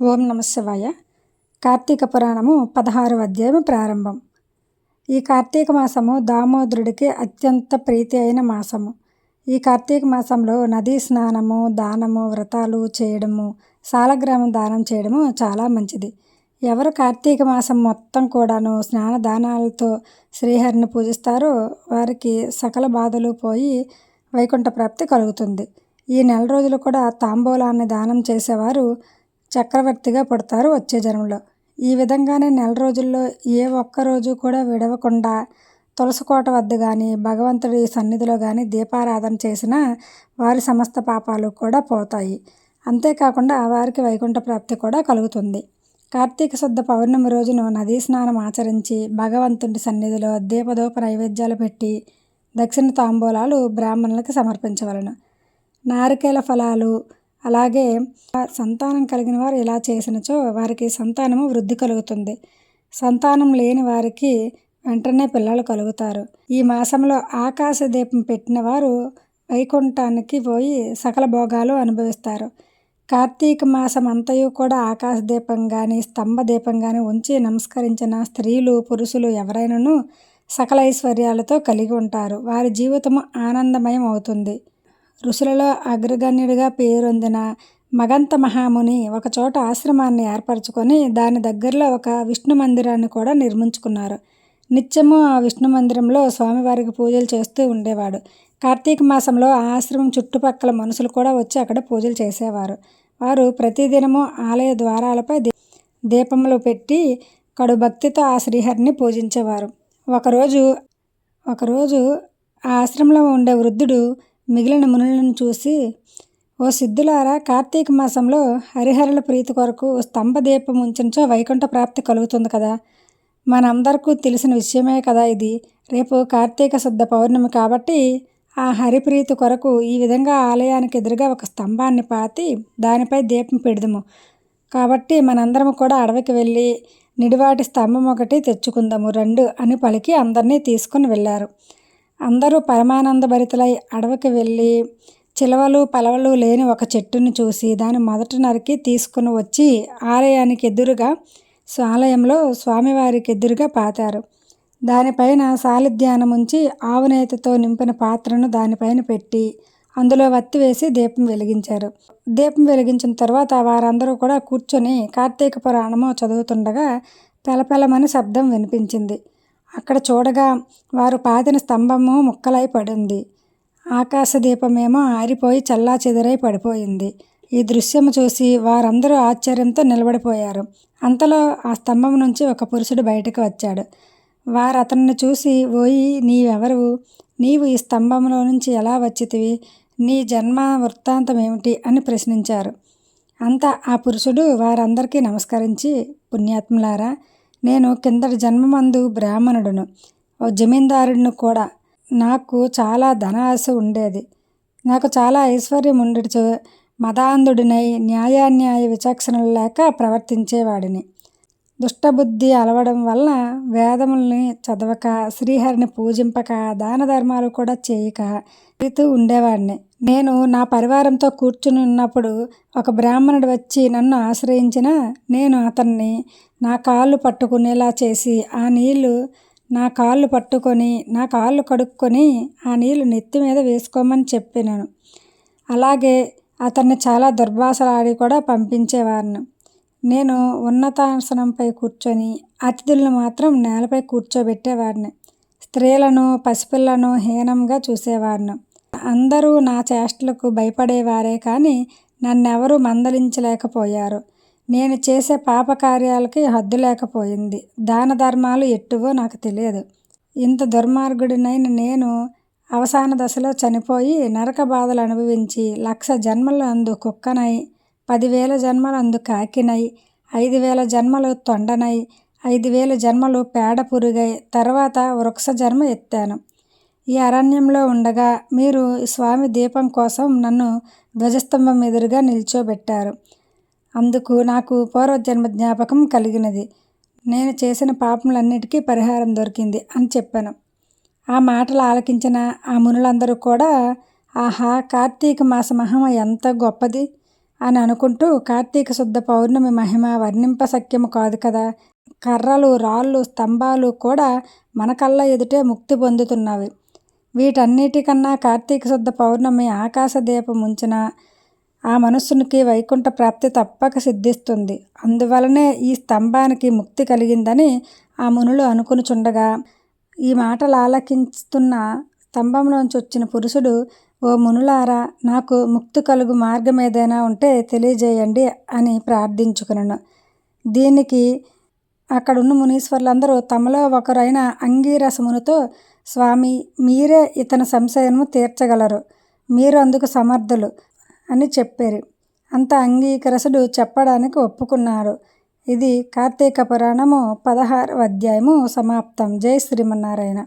ఓం నమ శివాయ. కార్తీక పురాణము పదహారవ అధ్యాయం ప్రారంభం. ఈ కార్తీక మాసము దామోదరుడికి అత్యంత ప్రీతి అయిన మాసము. ఈ కార్తీక మాసంలో నదీ స్నానము దానము వ్రతాలు చేయడము సాలగ్రామం దానం చేయడము చాలా మంచిది. ఎవరు కార్తీక మాసం మొత్తం కూడాను స్నాన దానాలతో శ్రీహరిని పూజిస్తారో వారికి సకల బాధలు పోయి వైకుంఠ ప్రాప్తి కలుగుతుంది. ఈ నెల రోజులు కూడా తాంబూలాన్ని దానం చేసేవారు చక్రవర్తిగా పుడతారు వచ్చే జన్మలో. ఈ విధంగానే నెల రోజుల్లో ఏ ఒక్క రోజు కూడా విడవకుండా తులసికోట వద్ద కానీ భగవంతుడి సన్నిధిలో కానీ దీపారాధన చేసిన వారి సమస్త పాపాలు కూడా పోతాయి. అంతేకాకుండా వారికి వైకుంఠ ప్రాప్తి కూడా కలుగుతుంది. కార్తీక శుద్ధ పౌర్ణమి రోజున నదీ స్నానం ఆచరించి భగవంతుడి సన్నిధిలో దీపదోప నైవేద్యాలు పెట్టి దక్షిణ తాంబూలాలు బ్రాహ్మణులకు సమర్పించవలను. నారికేల ఫలాలు అలాగే సంతానం కలిగిన వారు ఇలా చేసినచో వారికి సంతానము వృద్ధి కలుగుతుంది. సంతానం లేని వారికి వెంటనే పిల్లలు కలుగుతారు. ఈ మాసంలో ఆకాశ దీపం పెట్టిన వారు వైకుంఠానికి పోయి సకల భోగాలు అనుభవిస్తారు. కార్తీక మాసం అంతయు కూడా ఆకాశ దీపం కానీ స్తంభ దీపం కానీ ఉంచి నమస్కరించిన స్త్రీలు పురుషులు ఎవరైనాను సకల ఐశ్వర్యాలతో కలిగి ఉంటారు. వారి జీవితము ఆనందమయం అవుతుంది. ఋషులలో అగ్రగణ్యుడిగా పేరొందిన మగంత మహాముని ఒకచోట ఆశ్రమాన్ని ఏర్పరచుకొని దాని దగ్గరలో ఒక విష్ణు మందిరాన్ని కూడా నిర్మించుకున్నారు. నిత్యము ఆ విష్ణు మందిరంలో స్వామివారికి పూజలు చేస్తూ ఉండేవాడు. కార్తీక మాసంలో ఆ ఆశ్రమం చుట్టుపక్కల మనుషులు కూడా వచ్చి అక్కడ పూజలు చేసేవారు. వారు ప్రతిదినము ఆలయ ద్వారాలపై దీపములు పెట్టి కడు భక్తితో ఆ శ్రీహరిని పూజించేవారు. ఒకరోజు ఒకరోజు ఆ ఆశ్రమంలో ఉండే వృద్ధుడు మిగిలిన మునులను చూసి ఓ సిద్ధులారా కార్తీక మాసంలో హరిహరుల ప్రీతి కొరకు స్తంభ దీపం ఉంచినచో వైకుంఠ ప్రాప్తి కలుగుతుంది కదా. మనందరికీ తెలిసిన విషయమే కదా ఇది. రేపు కార్తీక శుద్ధ పౌర్ణమి కాబట్టి ఆ హరిప్రీతి కొరకు ఈ విధంగా ఆలయానికి ఎదురుగా ఒక స్తంభాన్ని పాతి దానిపై దీపం పెడదాము. కాబట్టి మనందరం కూడా అడవికి వెళ్ళి నిడివాటి స్తంభం ఒకటి తెచ్చుకుందాము రెండు అని పలికి అందరినీ తీసుకుని వెళ్ళారు. అందరూ పరమానందభరితలై అడవికి వెళ్ళి చిలవలు పలవలు లేని ఒక చెట్టుని చూసి దాని మొదట నరికి తీసుకుని వచ్చి ఆలయానికి ఎదురుగా ఆలయంలో స్వామివారికి ఎదురుగా పాతారు. దానిపైన సాలిధ్యానం ఉంచి ఆవునేతితో నింపిన పాత్రను దానిపైన పెట్టి అందులో వత్తి వేసి దీపం వెలిగించారు. దీపం వెలిగించిన తర్వాత వారందరూ కూడా కూర్చొని కార్తీక పురాణము చదువుతుండగా పెలపెలమని శబ్దం వినిపించింది. అక్కడ చూడగా వారు పాతిన స్తంభము ముక్కలై పడింది. ఆకాశ దీపమేమో ఆరిపోయి చల్లా చెదరై పడిపోయింది. ఈ దృశ్యము చూసి వారందరూ ఆశ్చర్యంతో నిలబడిపోయారు. అంతలో ఆ స్తంభం నుంచి ఒక పురుషుడు బయటకు వచ్చాడు. వారు అతన్ని చూసి ఓయి నీవెవరు? నీవు ఈ స్తంభంలో నుంచి ఎలా వచ్చితివి? నీ జన్మ వృత్తాంతం ఏమిటి అని ప్రశ్నించారు. అంతా ఆ పురుషుడు వారందరికీ నమస్కరించి పుణ్యాత్ములారా నేను కిందటి జన్మమందు బ్రాహ్మణుడును. ఓ జమీందారుడిని కూడా నాకు చాలా ధన ఆశ ఉండేది. నాకు చాలా ఐశ్వర్యం ఉండడిచో మదాంధుడినై న్యాయాన్యాయ విచక్షణలు లేక ప్రవర్తించేవాడిని. దుష్టబుద్ధి అలవడం వలన వేదముల్ని చదవక శ్రీహరిని పూజింపక దాన ధర్మాలు కూడా చేయక తిరుగుతూ ఉండేవాడిని. నేను నా పరివారంతో కూర్చుని ఉన్నప్పుడు ఒక బ్రాహ్మణుడు వచ్చి నన్ను ఆశ్రయించిన నేను అతన్ని నా కాళ్ళు పట్టుకునేలా చేసి ఆ నీళ్ళు నా కాళ్ళు పట్టుకొని నా కాళ్ళు కడుక్కొని ఆ నీళ్ళు నెత్తి మీద వేసుకోమని చెప్పినాను. అలాగే అతన్ని చాలా దుర్భాషలాడి కూడా పంపించేవాడిని నేను ఉన్నతాసనంపై కూర్చొని అతిథులను మాత్రం నేలపై కూర్చోబెట్టేవాడిని. స్త్రీలను పసిపిల్లను హీనంగా చూసేవాడిని. అందరూ నా చేష్టలకు భయపడేవారే కానీ నన్నెవరూ మందలించలేకపోయారు. నేను చేసే పాపకార్యాలకి హద్దు లేకపోయింది. దాన ధర్మాలు ఎట్టువో నాకు తెలియదు. ఇంత దుర్మార్గుడినైన నేను అవసాన దశలో చనిపోయి నరక బాధలు అనుభవించి లక్ష జన్మలు అందు కుక్కనై పదివేల జన్మలు అందు కాకినై ఐదు వేల జన్మలు తొండనై ఐదు వేల జన్మలు పేడ పురుగై తర్వాత వృక్ష జన్మ ఎత్తాను. ఈ అరణ్యంలో ఉండగా మీరు స్వామి దీపం కోసం నన్ను ధ్వజస్తంభం ఎదురుగా నిల్చోబెట్టారు. అందుకు నాకు పూర్వజన్మ జ్ఞాపకం కలిగినది. నేను చేసిన పాపములన్నిటికీ పరిహారం దొరికింది అని చెప్పాను. ఆ మాటలు ఆలకించిన ఆ మునులందరూ కూడా ఆహా కార్తీక మాస మహిమ ఎంత గొప్పది అని అనుకుంటూ కార్తీక శుద్ధ పౌర్ణమి మహిమ వర్ణింప సఖ్యము కాదు కదా. కర్రలు రాళ్ళు స్తంభాలు కూడా మన కళ్ళ ఎదుటే ముక్తి పొందుతున్నవి. వీటన్నిటికన్నా కార్తీక శుద్ధ పౌర్ణమి ఆకాశ దీపం ఉంచిన ఆ మనస్సునికి వైకుంఠ ప్రాప్తి తప్పక సిద్ధిస్తుంది. అందువలనే ఈ స్తంభానికి ముక్తి కలిగిందని ఆ మునులు అనుకునిచుండగా ఈ మాటలు ఆలకిస్తున్న స్తంభంలోంచి వచ్చిన పురుషుడు ఓ మునులారా నాకు ముక్తి కలుగు మార్గం ఏదైనా ఉంటే తెలియజేయండి అని ప్రార్థించుకున్నాను దీనికి అక్కడున్న మునీశ్వర్లందరూ తమలో ఒకరైన అంగీరసమునితో స్వామి మీరే ఇతని సంశయము తీర్చగలరు. మీరు అందుకు సమర్థులు అని చెప్పారు. అంత అంగీకరసుడు చెప్పడానికి ఒప్పుకున్నారు. ఇది కార్తీక పురాణము పదహారవ అధ్యాయము సమాప్తం. జై శ్రీమన్నారాయణ.